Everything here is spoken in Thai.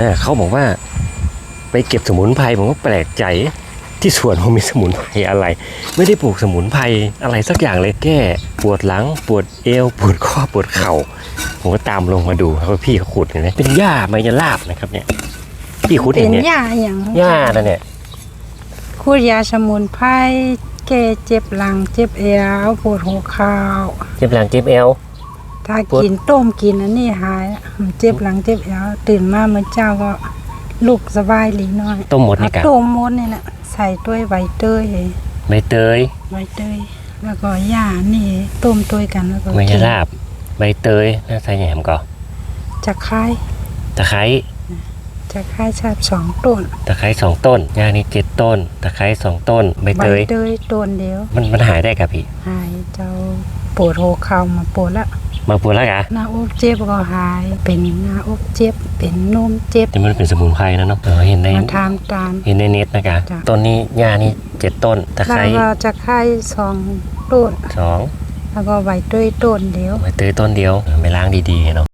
อ่าเขาบอกว่า ไปเก็บสมุนไพรผมก็แปลกใจที่สวนผมมีสมุนไพรอะไร ไม่ได้ปลูกสมุนไพรอะไรสักอย่างเลยแก้ปวดหลังปวดเอวปวดข้อปวดเข่าผมก็ตามลงมาดูครับว่าพี่เขาขุดเห็นไหมเป็นหญ้าไมยลาบนะครับเนี่ย พี่ขุดเป็เห็นนเนี่ยยาอย่างหญ้านั่นเนี่ยคูดยาสมุนไพรแก้เจ็บหลังเจ็บเอวปวดหัวเข่าเจ็บหลังเจ็บเอว ถ้าปวดกินต้มกินอันนี้หายมันเจ็บหลังเจ็บเอวตื่นมาเมื่อเจ้าก็ลูกสบายหลีน้อยต้มหมดนี่กันเอาต้มมดนี่แหละใส่ด้วยใบเตยใบเตยใบเตยแล้วก็ยานี่ต้มตัวกันแล้วก็ไมยกินลาบใบเตยน่าใส่แหนมก่อนจะคายตะไคร้ จะคายชาบสองต้นตะไคร้สองต้นหญ้านี่เจ็ดต้นตะไคร้สองต้นใบใบเตยเตยต้นเดียว มันมันหายได้กับพี่หายเจ้าปวดหัวเข่ามาปวดแล้วมาปวดแล้วกะหน้าอกเจ็บก็หาย เป็นหน้าอกเจ็บ เป็นนมเจ็บแต่มันเป็นสมุนไพรนะเนาะเออเห็นในมาทำตาม เห็นในเน็ตนะกะจ้ะต้นนี้หญ้านี่เจ็ดต้นตะไคแล้วร้ก็จะคายสองต้นสองแล้วก็ใบเตยต้นเดียวใบเตยต้นเดียวเออไม่ล้างดีๆเนาะ